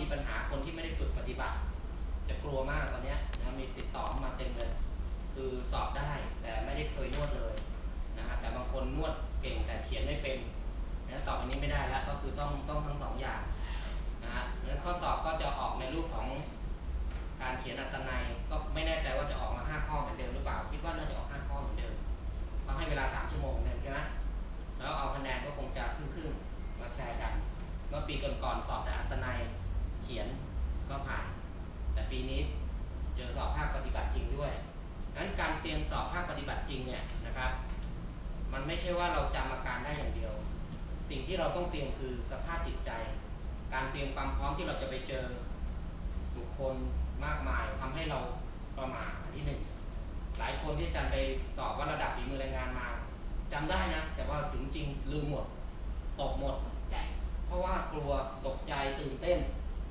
มีปัญหาคนที่ไม่ได้ฝึกปฏิบัติ จะกลัวมากตอนนี้นะมีติดต่อมาเต็มเลยคือสอบได้แต่ไม่ได้เคยนวดเลยนะฮะแต่บางคนนวดเก่งแต่เขียนไม่เป็นนะตอบอันนี้ไม่ได้แล้วก็คือต้องต้องทั้งสองอย่างนะฮะแล้วข้อสอบก็จะออกในรูปของการเขียนอัตนัยก็ไม่แน่ใจว่าจะออกมา 5 ข้อเหมือนเดิมหรือเปล่าคิดว่าน่าจะออก 5 ข้อเหมือนเดิมก็ให้เวลา 3 ชั่วโมงเหมือนเดิมใช่ไหมแล้วเอาคะแนนก็คงจะครึ่งๆมาแชร์กันเมื่อปีก่อนๆสอบแต่อัตนัยเขียนก็ผ่าน แต่ปีนี้เจอสอบภาคปฏิบัติจริงด้วยงั้นการเตรียมสอบภาคปฏิบัติจริงเนี่ยนะครับ มัน ไม่ใช่ว่าเราจำอาการได้อย่างเดียว สิ่งที่เราต้องเตรียมคือสภาพจิตใจ การเตรียมความพร้อมที่เราจะไปเจอบุคคลมากมายทำให้เราประมาทอันที่หนึ่งหลายคนที่อาจารย์ไปสอบว่าระดับฝีมือแรงงานมาจำได้นะ แต่ว่าถึงจริงลืมหมด ตกหมด เพราะว่ากลัวตกใจตื่นเต้น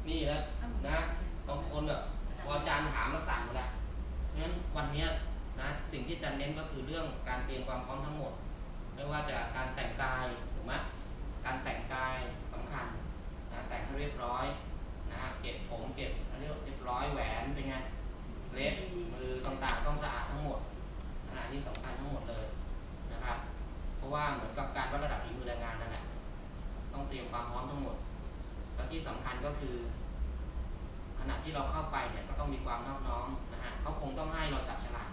นี่แล้วนะบางคนแบบพออาจารย์ถามแล้วสั่นหมดแล้วเพราะฉะนั้นวันนี้นะสิ่งที่อาจารย์เน้นก็คือเรื่องการเตรียมความพร้อมทั้งหมด ไม่ว่าจะการแต่งกายถูกไหมการแต่งกายสำคัญนะแต่งให้เรียบร้อยนะเก็บผมเก็บอันนี้เรียบร้อยแหวนเป็นไงเล็บมือต่างๆต้องสะอาดทั้งหมดนะอันนี่สำคัญทั้งหมดเลยนะครับ เพราะว่าเหมือนกับการวัดระดับฝีมือแรงงานนั่นแหละต้องเตรียมความพร้อมทั้งหมด และที่สำคัญก็คือ ขณะที่เราเข้าไปเนี่ยก็ต้องมีความนอบน้อมนะฮะเขาคงต้องให้เราจับฉลาก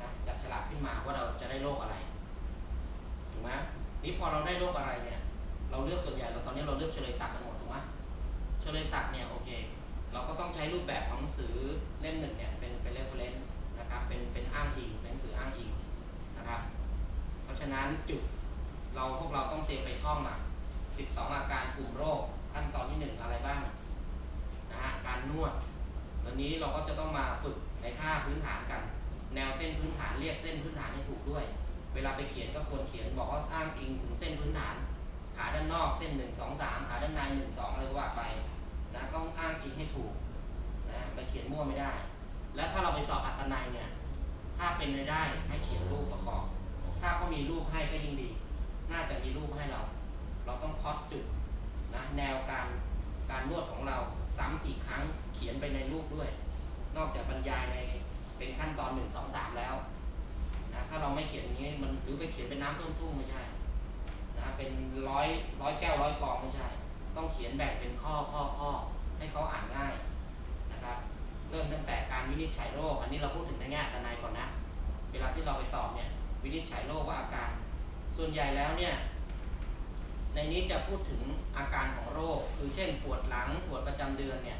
นะจับฉลากขึ้นมาว่าเราจะได้โรคอะไร นี่พอเราได้โรคอะไรเนี่ยเราเลือกส่วนใหญ่เราตอนนี้เราเลือกเฉลยศักดิ์กันหมดถูกไหมเฉลยศักดิ์เนี่ยโอเค เราก็ต้องใช้รูปแบบของหนังสือเล่มหนึ่งเนี่ยเป็นเป็น reference นะครับเป็นเป็นอ้างอิงเป็นหนังสืออ้างอิงนะครับเพราะฉะนั้นจุดเราพวกเราต้องเตรียมไปท่องมา12 อาการกลุ่มโรคขั้นตอนที่ 1 อะไรบ้างนะฮะการนวดวันนี้เราก็จะต้องมาฝึกในท่าพื้นฐานกัน แนวเส้นพื้นฐานเรียกเส้นพื้นฐานให้ถูกด้วย เวลาไปเขียนก็ควรเขียนบอกว่าอ้างอิงถึงเส้นพื้นฐาน ขาด้านนอกเส้น 1 2 3 ขาด้านใน 1 2 อะไรก็ว่าไปนะต้องอ้างอิงให้ถูกนะไปเขียนมั่วไม่ได้ แล้วถ้าเราไปสอบอัตนัยเนี่ยถ้าเป็นไปได้ให้เขียนรูปประกอบ ถ้าเขามีรูปให้ก็ยิ่งดี น่าจะมีรูปให้เรา เราต้องพอดจุดนะแนวการการนวดของเราซ้ำกี่ครั้งเขียนไปในรูปด้วย นอกจากบรรยายในเป็นขั้นตอน 1 2 3 แล้ว นะถ้าเราไม่เขียนนี้มันหรือไปเขียนเป็นน้ำต้นทุ่งไม่ใช่นะเป็นร้อยร้อยแก้วร้อยกองไม่ใช่ ต้องเขียนแบ่งเป็นข้อข้อข้อให้เขาอ่านง่ายนะครับเริ่มตั้งแต่การวินิจฉัยโรค อันนี้เราพูดถึงในแง่ตนายก่อนนะ เวลาที่เราไปตอบเนี่ยวินิจฉัยโรคว่าอาการ ส่วนใหญ่แล้วเนี่ยในนี้จะพูดถึงอาการของโรค คือเช่นปวดหลังปวดประจำเดือนเนี่ย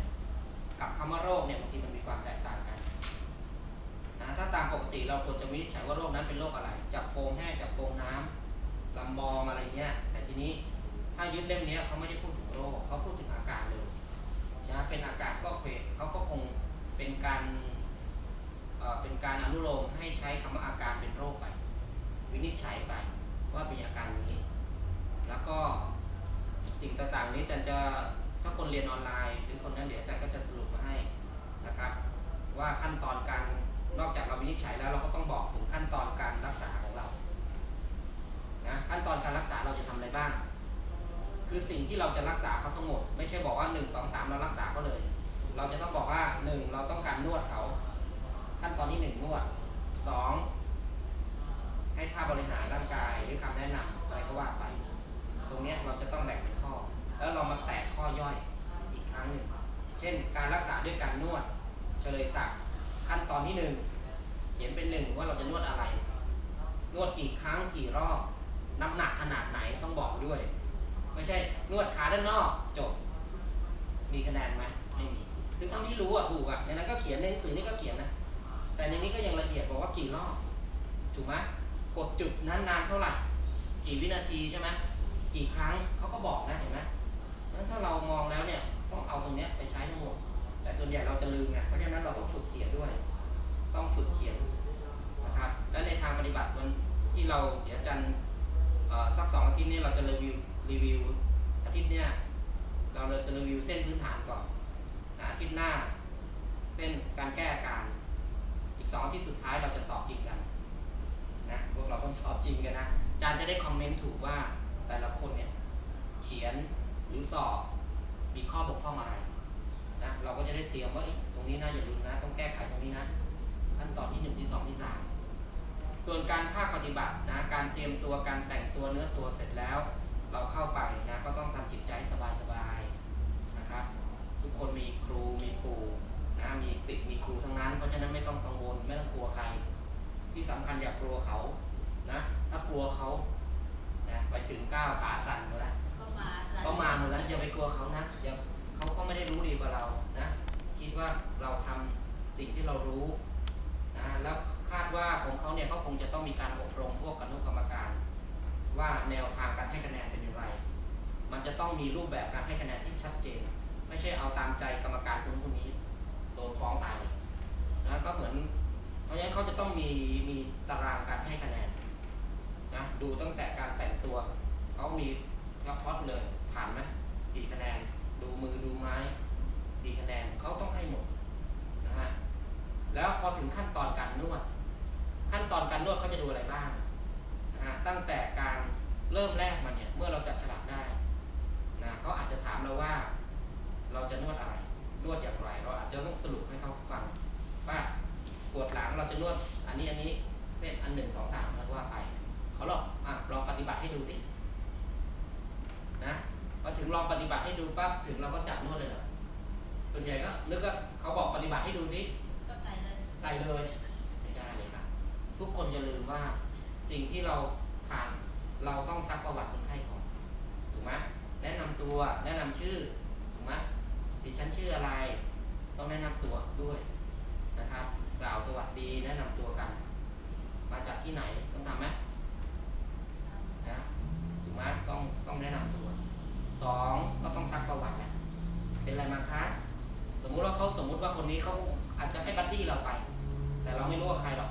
กับคำว่าโรคเนี่ยบางทีมันมีความแตกต่างกันนะถ้า ปกติเราควรจะวินิจฉัยว่าโรคนั้นเป็นโรคอะไร จับโปงแห้งจับโปงน้ำลำบอมอะไรเงี้ย แต่ทีนี้ถ้ายึดเล่มนี้เขาไม่ได้พูดถึงโรคเขาพูดถึงอาการเลยนะเป็นอาการก็เควเขาก็คงเป็นการเอ่อเป็นการอนุโลมให้ใช้คำว่าอาการเป็นโรคไป วินิจฉัยไปว่าเป็นอาการนี้ แล้วก็สิ่งต่างๆนี้อาจารย์จะถ้าคนเรียนออนไลน์ หรือคนนั้นเดี๋ยวอาจารย์ก็จะสรุปมาให้นะครับ ว่าขั้นตอนการ นอกจากเราวินิจฉัยแล้วเราก็ต้องบอกถึงขั้นตอนการรักษาของเรานะขั้นตอนการรักษาเราจะทำอะไรบ้าง คือสิ่งที่เราจะรักษาเขาทั้งหมด ไม่ใช่บอกว่า 1 2 3 เรารักษาเขาเลย เราจะต้องบอกว่า 1 เราต้องการนวดเขาขั้นตอนที่ 1 นวด 2 ให้ท่าบริหารร่างกายหรือคำแนะนำอะไรก็ว่าไป ตรงนี้เราจะต้องแบ่งเป็นข้อ แล้วเรามาแตกข้อย่อยอีกครั้งหนึ่งเช่น การรักษาด้วยการนวดเฉลยศักดิ์ ขั้นตอนที่หนึ่งเขียนเป็นหนึ่งว่าเราจะนวดอะไร นวดกี่ครั้งกี่รอบ น้ำหนักขนาดไหนต้องบอกด้วย ไม่ใช่นวดขาด้านนอกจบ มีคะแนนไหมไม่มีถึงเท่าที่รู้อะถูกอะในนั้นก็เขียนในหนังสือนี่ก็เขียนนะแต่ในนี้ก็ยังละเอียดบอกว่ากี่รอบถูกไหมกดจุดนั้นนานเท่าไหร่กี่วินาทีใช่ไหมกี่ครั้งเขาก็บอกนะเห็นไหมนั้นถ้าเรามองแล้วเนี่ยต้องเอาตรงเนี้ยไปใช้ทั้งหมด แต่ส่วนใหญ่เราจะลืมไงฝึกเขียนด้วย ต้องฝึกเขียนนะครับ และในทางปฏิบัติวันที่เราเดี๋ยวอาจันเอ่อ สองอาทิตย์นี้เราจะรีวิวรีวิวอาทิตย์เนี้ยเราจะรีวิวเส้นพื้นฐานก่อนอาทิตย์หน้า เส้นการแก้อาการอีกสองอาทิตย์สุดท้ายเราจะสอบจริงกันนะพวกเราต้องสอบจริงกันนะอาจารย์จะได้คอมเมนต์ถูกว่าแต่ละคนเนี่ยเขียนหรือสอบมีข้อบกพร่องอะไรนะเราก็จะได้เตรียมว่าเอ๊ะตรงนี้นะอย่าลืมนะ ต้องแก้ไขตรงนี้นะขั้นตอนที่หนึ่งที่สองที่สาม ส่วนการภาคปฏิบัตินะการเตรียมตัวการแต่งตัวเนื้อตัวเสร็จแล้ว เราเข้าไปนะก็ต้องทำจิตใจสบายๆนะครับทุกคนมีครูมีปู่นะมีสิทธิ์มีครูทั้งนั้น เพราะฉะนั้นไม่ต้องกังวลไม่ต้องกลัวใคร ที่สำคัญอย่ากลัวเขานะถ้ากลัวเขานะไปถึงก้าวขาสั่นหมดแล้วก็มาใส่ก็มาหมดแล้วอย่าไปกลัวเขานะอย่าเขาก็ไม่ได้รู้ดีกว่าเรานะคิดว่าเราทำสิ่งที่เรารู้นะแล้ว คาดว่าของเขาเนี่ยก็คงจะต้องมีการอบรมพวกคณะกรรมการ ว่าแนวทางการให้คะแนนเป็นอย่างไร มันจะต้องมีรูปแบบการให้คะแนนที่ชัดเจน ไม่ใช่เอาตามใจกรรมการคนคนนี้โดนฟ้องตายเลยนะก็เหมือน เพราะฉะนั้นเขาจะต้องมีมีตารางการให้คะแนนนะดูตั้งแต่การแต่งตัวเขามีรับพอดเลยผ่านไหมกี่คะแนน ดูมือดูไม้กี่คะแนนเขาต้องให้หมดนะฮะแล้วพอถึงขั้นตอนการนวด ตอนการนวดเขาจะดูอะไรบ้างนะฮะตั้งแต่การเริ่มแรกมาเนี่ยเมื่อเราจับฉลากได้นะเขาอาจจะถามเราว่า เราจะนวดอะไร นวดอย่างไร เราอาจจะต้องสรุปให้เขาฟังว่าปวดหลังเราจะนวดอันนี้อันนี้เส้นอันหนึ่งสองสามแล้วก็ว่าไปเขาลองอะลองปฏิบัติให้ดูสินะพอถึงลองปฏิบัติให้ดูปั๊บถึงเราก็จับนวดเลยเหรอส่วนใหญ่ก็นึกว่าเขาบอกปฏิบัติให้ดูสิก็ใส่เลยใส่เลยไม่ได้เลยครับ ทุกคนอย่าลืมว่าสิ่งที่เราผ่านเราต้องซักประวัติคนไข้ก่อนถูกไหมแนะนำตัวแนะนำชื่อถูกไหมดิฉันชื่ออะไร ต้องแนะนำตัวด้วยนะครับกล่าวสวัสดีแนะนำตัวกัน มาจากที่ไหนต้องทำไหมนะถูกไหมต้องต้องแนะนำตัวสองก็ต้องซักประวัติแหละเป็นอะไรมาคะสมมุติว่าเขาสมมุติว่าคนนี้เขาอาจจะให้บัดดี้เราไป แต่เราไม่รู้ว่าใครหรอก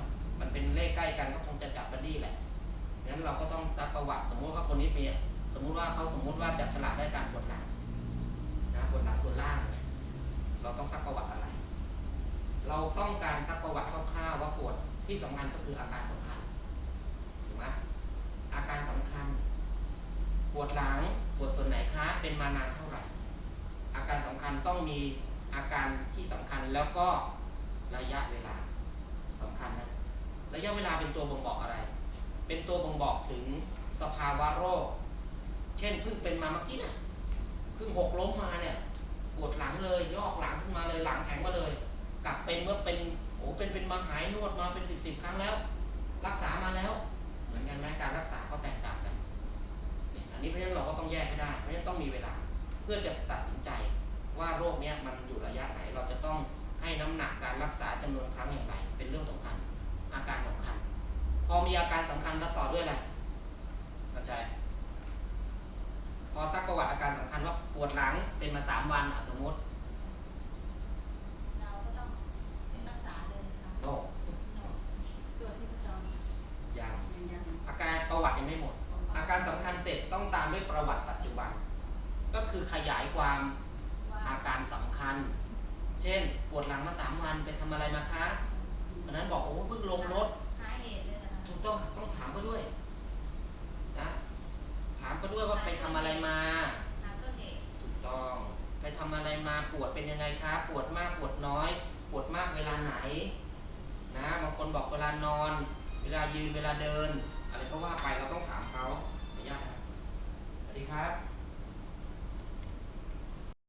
เป็นเลขใกล้กันก็คงจะจับบัดดี้แหละงั้นเราก็ต้องซักประวัติ สมมุติว่าคนนี้มีสมมุติว่าเขาสมมุติว่าจับฉลากได้การปวดหลังนะปวดหลังส่วนล่าง เราต้องซักประวัติอะไร เราต้องการซักประวัติคร่าวๆว่าปวดที่สำคัญก็คืออาการสำคัญถูกไหมอาการสำคัญ ปวดหลังปวดส่วนไหนคะเป็นมานานเท่าไหร่ อาการสำคัญต้องมีอาการที่สำคัญแล้วก็ระยะเวลา ระยะเวลาเป็นตัวบ่งบอกอะไร เป็นตัวบ่งบอกถึงสภาวะโรค เช่นเพิ่งเป็นมาเมื่อกี้นี่ยเพิ่งหกล้มมาเนี่ยปวดหลังเลยยอกหลังขึ้นมาเลยหลังแข็งมาเลย กลับเป็นเมื่อเป็นโอ้เป็นเป็นมาหายนวดมาเป็นสิบสิบครั้งแล้ว รักษามาแล้ว เหมือนกันไหมการรักษาก็แตกต่างกันอันนี้เพราะฉะนั้นเราก็ต้องแยกให้ได้ เพราะฉะนั้นต้องมีเวลาเพื่อจะตัดสินใจว่าโรคเนี้ยมันอยู่ระยะไหนเราจะต้องให้น้ำหนักการรักษาจำนวนครั้งอย่างไร เป็นเรื่องสำคัญ อาการสำคัญ พอมีอาการสำคัญแล้วต่อด้วยอะไรเข้าใจ พอซักประวัติอาการสำคัญว่าปวดหลังเป็นมาสามวันอะสมมติเราก็ต้องรักษาเลยนะคะโรคตัวที่ประจรยังยังยังอาการประวัติยังไม่หมด อาการสำคัญเสร็จต้องตามด้วยประวัติปัจจุบัน ก็คือขยายความว่าอาการสำคัญ เช่น ปวดหลังมาสามวันไปทำอะไรมาคะวันนั้นบอกโอ้เพิ่งลงรถ ต้องต้องถามเขาด้วยนะถามเขาด้วยว่าไปทำอะไรมาหาต้นเหตุถูกต้อง ไปทำอะไรมาปวดเป็นยังไงคะปวดมากปวดน้อย ปวดมากเวลาไหน นะบางคนบอกเวลานอน เวลายืนเวลาเดิน อะไรก็ว่าไปเราต้องถามเขาขออนุญาตนะครับสวัสดีครับ